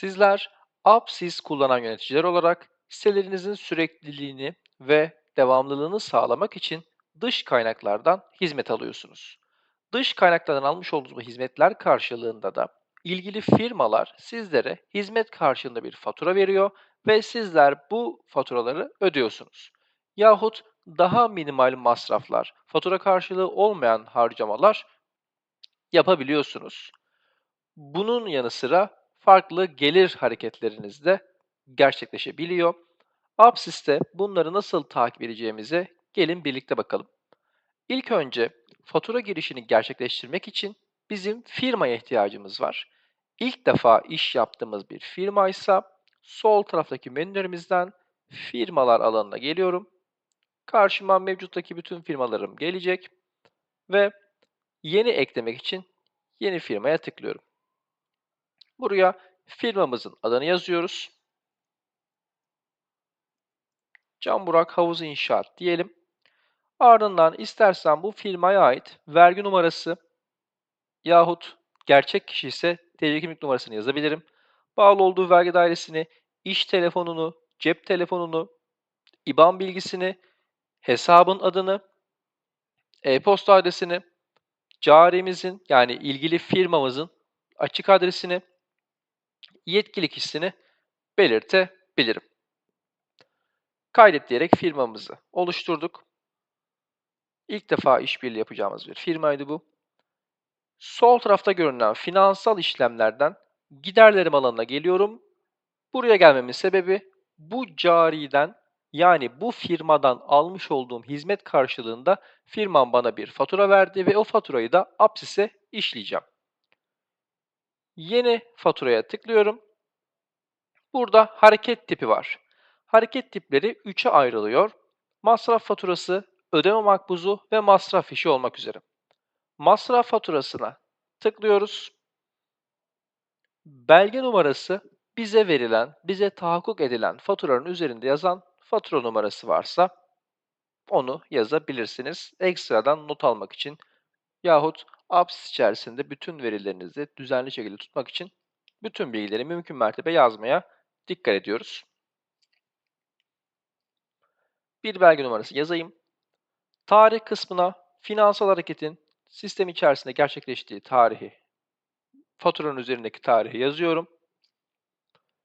Sizler AppSys kullanan yöneticiler olarak sitelerinizin sürekliliğini ve devamlılığını sağlamak için dış kaynaklardan hizmet alıyorsunuz. Dış kaynaklardan almış olduğunuz bu hizmetler karşılığında da ilgili firmalar sizlere hizmet karşılığında bir fatura veriyor ve sizler bu faturaları ödüyorsunuz. Yahut daha minimal masraflar, fatura karşılığı olmayan harcamalar yapabiliyorsunuz. Bunun yanı sıra farklı gelir hareketleriniz de gerçekleşebiliyor. Apsis'te bunları nasıl takip edeceğimize gelin birlikte bakalım. İlk önce fatura girişini gerçekleştirmek için bizim firmaya ihtiyacımız var. İlk defa iş yaptığımız bir firma ise sol taraftaki menülerimizden firmalar alanına geliyorum. Karşıma mevcuttaki bütün firmalarım gelecek ve yeni eklemek için yeni firmaya tıklıyorum. Buraya firmamızın adını yazıyoruz. Can Burak Havuz İnşaat diyelim. Ardından istersen bu firmaya ait vergi numarası yahut gerçek kişi ise TC kimlik numarasını yazabilirim. Bağlı olduğu vergi dairesini, iş telefonunu, cep telefonunu, IBAN bilgisini, hesabın adını, e-posta adresini, carimizin yani ilgili firmamızın açık adresini, yetkili kişisini belirtebilirim. Kaydet diyerek firmamızı oluşturduk. İlk defa işbirliği yapacağımız bir firmaydı bu. Sol tarafta görünen finansal işlemlerden giderlerim alanına geliyorum. Buraya gelmemin sebebi bu cariden yani bu firmadan almış olduğum hizmet karşılığında firmam bana bir fatura verdi ve o faturayı da Apsis'e işleyeceğim. Yeni faturaya tıklıyorum. Burada hareket tipi var. Hareket tipleri 3'e ayrılıyor. Masraf faturası, ödeme makbuzu ve masraf fişi olmak üzere. Masraf faturasına tıklıyoruz. Belge numarası bize verilen, bize tahakkuk edilen faturanın üzerinde yazan fatura numarası varsa onu yazabilirsiniz. Ekstradan not almak için yahut apps içerisinde bütün verilerinizi düzenli şekilde tutmak için bütün bilgileri mümkün mertebe yazmaya dikkat ediyoruz. Bir belge numarası yazayım. Tarih kısmına finansal hareketin sistem içerisinde gerçekleştiği tarihi, faturanın üzerindeki tarihi yazıyorum.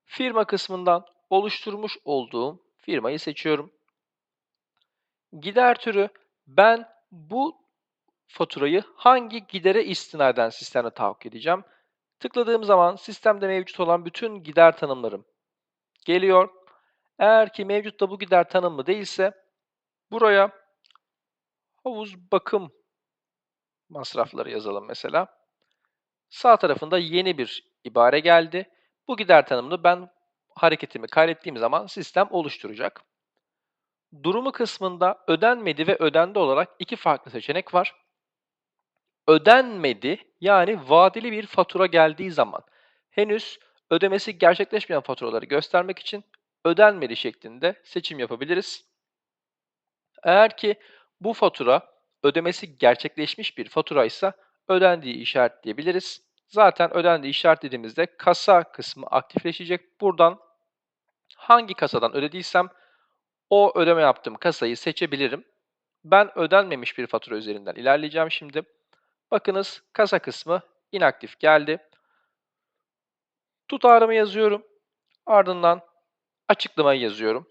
Firma kısmından oluşturmuş olduğum firmayı seçiyorum. Gider türü ben bu faturayı hangi gidere istinaden sistemde tahakkuk edeceğim. Tıkladığım zaman sistemde mevcut olan bütün gider tanımlarım geliyor. Eğer ki mevcutta bu gider tanımlı değilse buraya havuz bakım masrafları yazalım mesela. Sağ tarafında yeni bir ibare geldi. Bu gider tanımını ben hareketimi kaydettiğim zaman sistem oluşturacak. Durumu kısmında ödenmedi ve ödendi olarak iki farklı seçenek var. Ödenmedi yani vadeli bir fatura geldiği zaman henüz ödemesi gerçekleşmeyen faturaları göstermek için ödenmedi şeklinde seçim yapabiliriz. Eğer ki bu fatura ödemesi gerçekleşmiş bir fatura ise ödendiği işaretleyebiliriz. Zaten ödendiği işaretlediğimizde kasa kısmı aktifleşecek. Buradan hangi kasadan ödediysem o ödeme yaptığım kasayı seçebilirim. Ben ödenmemiş bir fatura üzerinden ilerleyeceğim şimdi. Bakınız kasa kısmı inaktif geldi. Tutarımı yazıyorum. Ardından açıklamayı yazıyorum.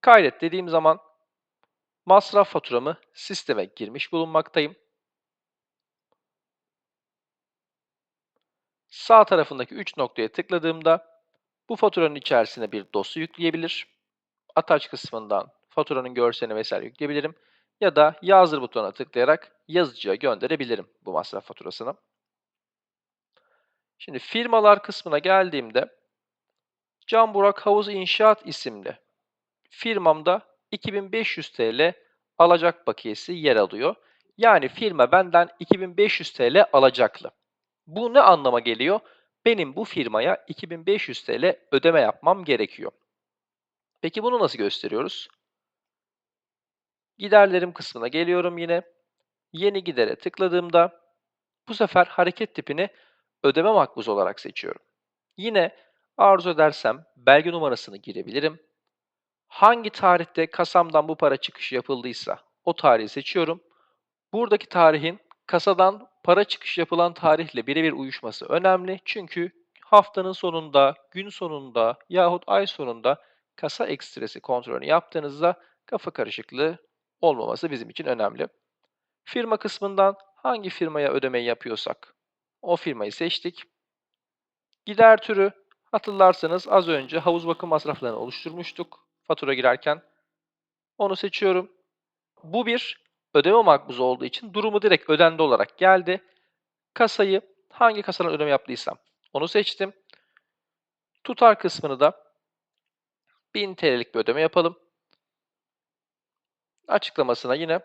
Kaydet dediğim zaman masraf faturamı sisteme girmiş bulunmaktayım. Sağ tarafındaki 3 noktaya tıkladığımda bu faturanın içerisine bir dosya yükleyebilir. Ataç kısmından faturanın görselini vesaire yükleyebilirim. Ya da yazdır butonuna tıklayarak yazıcıya gönderebilirim bu masraf faturasını. Şimdi firmalar kısmına geldiğimde Can Burak Havuz İnşaat isimli firmamda 2500 TL alacak bakiyesi yer alıyor. Yani firma benden 2500 TL alacaklı. Bu ne anlama geliyor? Benim bu firmaya 2500 TL ödeme yapmam gerekiyor. Peki bunu nasıl gösteriyoruz? Giderlerim kısmına geliyorum yine. Yeni gidere tıkladığımda bu sefer hareket tipini ödeme makbuzu olarak seçiyorum. Yine Arzu edersem belge numarasını girebilirim. Hangi tarihte kasamdan bu para çıkışı yapıldıysa o tarihi seçiyorum. Buradaki tarihin kasadan para çıkışı yapılan tarihle birebir uyuşması önemli. Çünkü haftanın sonunda, gün sonunda yahut ay sonunda kasa ekstresi kontrolünü yaptığınızda kafa karışıklığı olmaması bizim için önemli. Firma kısmından hangi firmaya ödemeyi yapıyorsak o firmayı seçtik. Gider türü hatırlarsanız az önce havuz bakım masraflarını oluşturmuştuk fatura girerken. Onu seçiyorum. Bu bir ödeme makbuzu olduğu için durumu direkt ödendi olarak geldi. Kasayı hangi kasadan ödeme yaptıysam onu seçtim. Tutar kısmını da 1000 TL'lik bir ödeme yapalım. Açıklamasına yine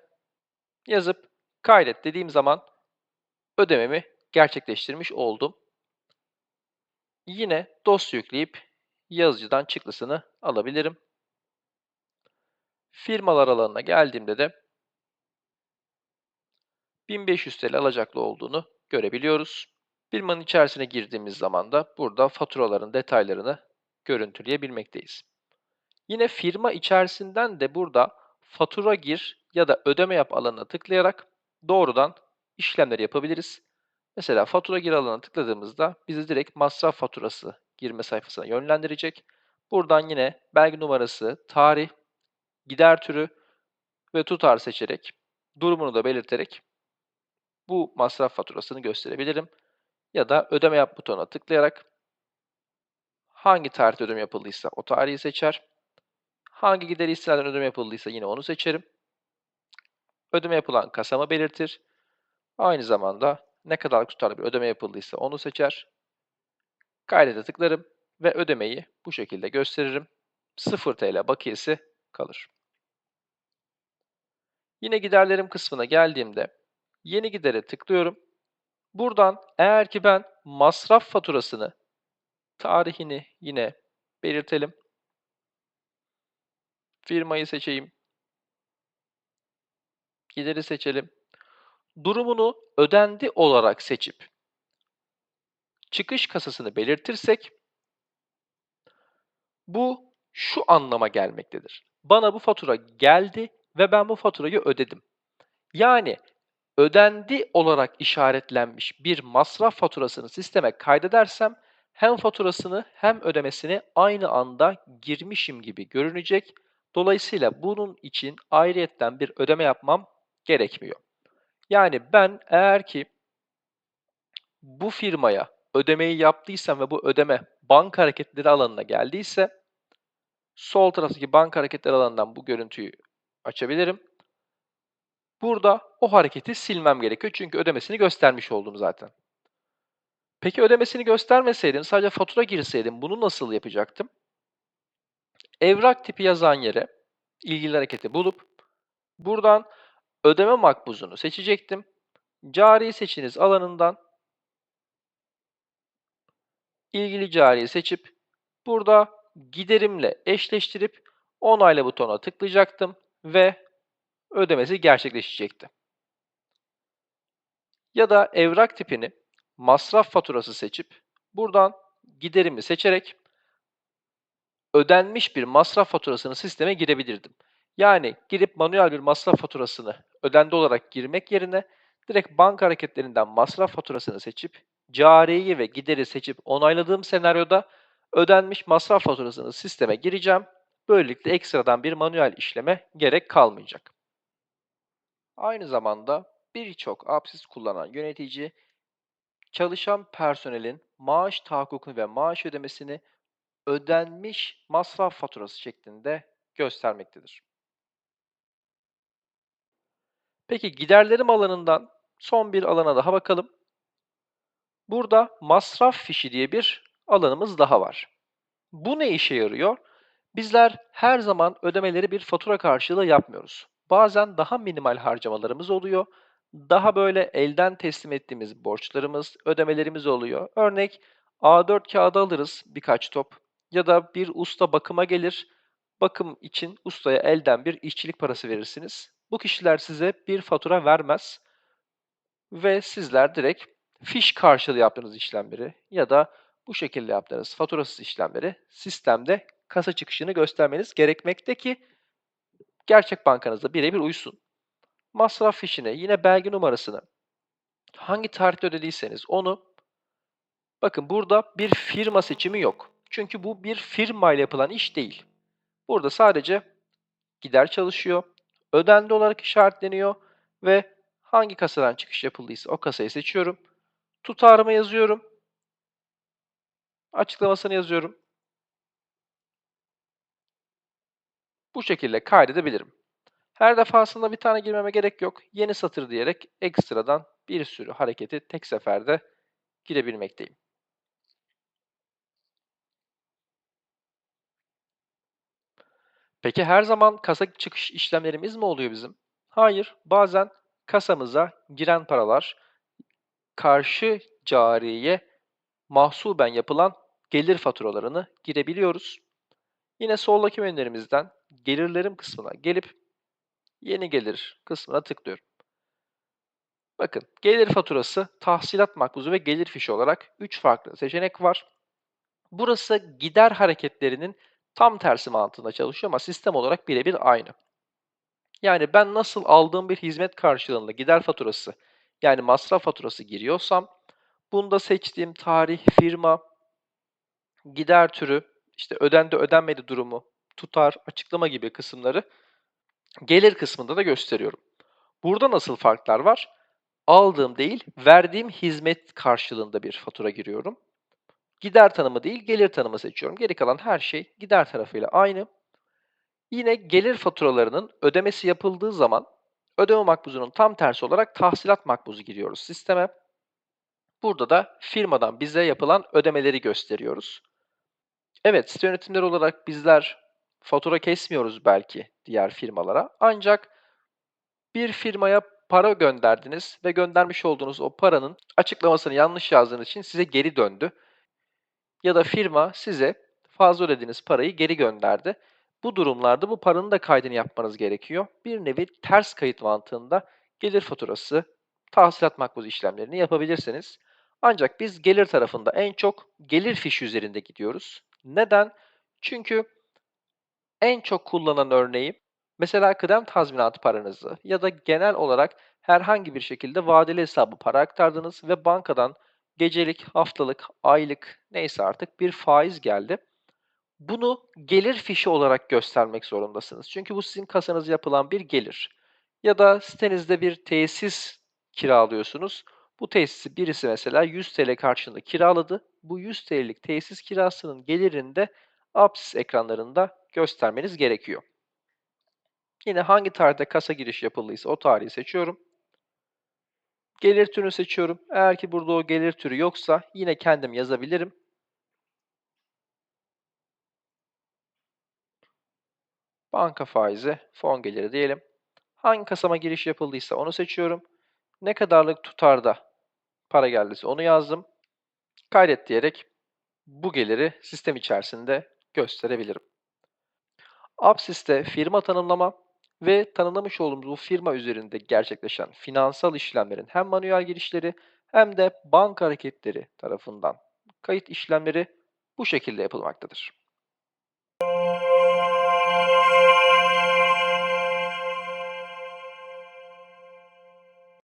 yazıp kaydet dediğim zaman ödememi gerçekleştirmiş oldum. Yine dosya yükleyip yazıcıdan çıktısını alabilirim. Firmalar alanına geldiğimde de 1500 TL alacaklı olduğunu görebiliyoruz. Firmanın içerisine girdiğimiz zaman da burada faturaların detaylarını görüntüleyebilmekteyiz. Yine firma içerisinden de burada fatura gir ya da ödeme yap alanına tıklayarak doğrudan işlemleri yapabiliriz. Mesela fatura gir alanına tıkladığımızda bizi direkt masraf faturası girme sayfasına yönlendirecek. Buradan yine belge numarası, tarih, gider türü ve tutar seçerek durumunu da belirterek bu masraf faturasını gösterebilirim. Ya da ödeme yap butonuna tıklayarak hangi tarihte ödeme yapıldıysa o tarihi seçer. Hangi gideri istinaden ödeme yapıldıysa yine onu seçerim. Ödeme yapılan kasamı belirtir. Aynı zamanda ne kadar tutarlı bir ödeme yapıldıysa onu seçer. Kaydete tıklarım ve ödemeyi bu şekilde gösteririm. 0 TL bakiyesi kalır. Yine giderlerim kısmına geldiğimde yeni gidere tıklıyorum. Buradan eğer ki ben masraf faturasını tarihini yine belirtelim. Firmayı seçeyim. Gideri seçelim. Durumunu ödendi olarak seçip çıkış kasasını belirtirsek bu şu anlama gelmektedir. Bana bu fatura geldi ve ben bu faturayı ödedim. Yani ödendi olarak işaretlenmiş bir masraf faturasını sisteme kaydedersem hem faturasını hem ödemesini aynı anda girmişim gibi görünecek. Dolayısıyla bunun için ayrıyetten bir ödeme yapmam gerekmiyor. Yani ben eğer ki bu firmaya ödemeyi yaptıysam ve bu ödeme banka hareketleri alanına geldiyse sol taraftaki banka hareketleri alanından bu görüntüyü açabilirim. Burada o hareketi silmem gerekiyor çünkü ödemesini göstermiş oldum zaten. Peki ödemesini göstermeseydim, sadece fatura girseydim bunu nasıl yapacaktım? Evrak tipi yazan yere ilgili hareketi bulup buradan ödeme makbuzunu seçecektim. Cari seçiniz alanından ilgili cariyi seçip burada giderimle eşleştirip onayla butonuna tıklayacaktım ve ödemesi gerçekleşecekti. Ya da evrak tipini masraf faturası seçip buradan giderimi seçerek ödenmiş bir masraf faturasını sisteme girebilirdim. Yani girip manuel bir masraf faturasını ödendi olarak girmek yerine direkt banka hareketlerinden masraf faturasını seçip cariyi ve gideri seçip onayladığım senaryoda ödenmiş masraf faturasını sisteme gireceğim. Böylelikle ekstradan bir manuel işleme gerek kalmayacak. Aynı zamanda birçok apsis kullanan yönetici çalışan personelin maaş tahakkukunu ve maaş ödemesini ödenmiş masraf faturası şeklinde göstermektedir. Peki giderlerim alanından son bir alana daha bakalım. Burada masraf fişi diye bir alanımız daha var. Bu ne işe yarıyor? Bizler her zaman ödemeleri bir fatura karşılığı yapmıyoruz. Bazen daha minimal harcamalarımız oluyor. Daha böyle elden teslim ettiğimiz borçlarımız, ödemelerimiz oluyor. Örnek A4 kağıdı alırız birkaç top ya da bir usta bakıma gelir. Bakım için ustaya elden bir işçilik parası verirsiniz. Bu kişiler size bir fatura vermez ve sizler direkt fiş karşılığı yaptığınız işlemleri ya da bu şekilde yaptığınız faturasız işlemleri sistemde kasa çıkışını göstermeniz gerekmekte ki gerçek bankanızla birebir uysun. Masraf fişini, yine belge numarasını, hangi tarihte ödediyseniz onu bakın burada bir firma seçimi yok. Çünkü bu bir firma ile yapılan iş değil. Burada sadece gider çalışıyor, ödendi olarak işaretleniyor ve hangi kasadan çıkış yapıldıysa o kasayı seçiyorum. Tutarımı yazıyorum. Açıklamasını yazıyorum. Bu şekilde kaydedebilirim. Her defasında bir tane girmeme gerek yok. Yeni satır diyerek ekstradan bir sürü hareketi tek seferde girebilmekteyim. Peki her zaman kasa çıkış işlemlerimiz mi oluyor bizim? Hayır, bazen kasamıza giren paralar karşı cariye mahsuben yapılan gelir faturalarını girebiliyoruz. Yine soldaki menülerimizden gelirlerim kısmına gelip yeni gelir kısmına tıklıyorum. Bakın gelir faturası, tahsilat makbuzu ve gelir fişi olarak 3 farklı seçenek var. Burası gider hareketlerinin tam tersi mantığında çalışıyor ama sistem olarak birebir aynı. Yani ben nasıl aldığım bir hizmet karşılığında gider faturası yani masraf faturası giriyorsam bunda seçtiğim tarih, firma, gider türü, işte ödendi ödenmedi durumu, tutar, açıklama gibi kısımları gelir kısmında da gösteriyorum. Burada nasıl farklar var? Aldığım değil, verdiğim hizmet karşılığında bir fatura giriyorum. Gider tanımı değil, gelir tanımı seçiyorum. Geri kalan her şey gider tarafıyla aynı. Yine gelir faturalarının ödemesi yapıldığı zaman ödeme makbuzunun tam tersi olarak tahsilat makbuzu giriyoruz sisteme. Burada da firmadan bize yapılan ödemeleri gösteriyoruz. Evet, site yönetimleri olarak bizler fatura kesmiyoruz belki diğer firmalara. Ancak bir firmaya para gönderdiniz ve göndermiş olduğunuz o paranın açıklamasını yanlış yazdığınız için size geri döndü. Ya da firma size fazla ödediğiniz parayı geri gönderdi. Bu durumlarda bu paranın da kaydını yapmanız gerekiyor. Bir nevi ters kayıt mantığında gelir faturası, tahsilat makbuz işlemlerini yapabilirsiniz. Ancak biz gelir tarafında en çok gelir fişi üzerinde gidiyoruz. Neden? Çünkü en çok kullanılan örneği mesela kıdem tazminatı paranızı ya da genel olarak herhangi bir şekilde vadeli hesabı para aktardınız ve bankadan gecelik, haftalık, aylık neyse artık bir faiz geldi. Bunu gelir fişi olarak göstermek zorundasınız. Çünkü bu sizin kasanıza yapılan bir gelir. Ya da sitenizde bir tesis kiralıyorsunuz. Bu tesisi birisi mesela 100 TL karşılığında kiraladı. Bu 100 TL'lik tesis kirasının gelirini de apsis ekranlarında göstermeniz gerekiyor. Yine hangi tarihte kasa giriş yapıldıysa o tarihi seçiyorum. Gelir türünü seçiyorum. Eğer ki burada o gelir türü yoksa yine kendim yazabilirim. Banka faizi, fon geliri diyelim. Hangi kasama giriş yapıldıysa onu seçiyorum. Ne kadarlık tutarda para geldiyse onu yazdım. Kaydet diyerek bu geliri sistem içerisinde gösterebilirim. Apsis'te firma tanımlama ve tanımlamış olduğumuz bu firma üzerinde gerçekleşen finansal işlemlerin hem manuel girişleri hem de banka hareketleri tarafından kayıt işlemleri bu şekilde yapılmaktadır.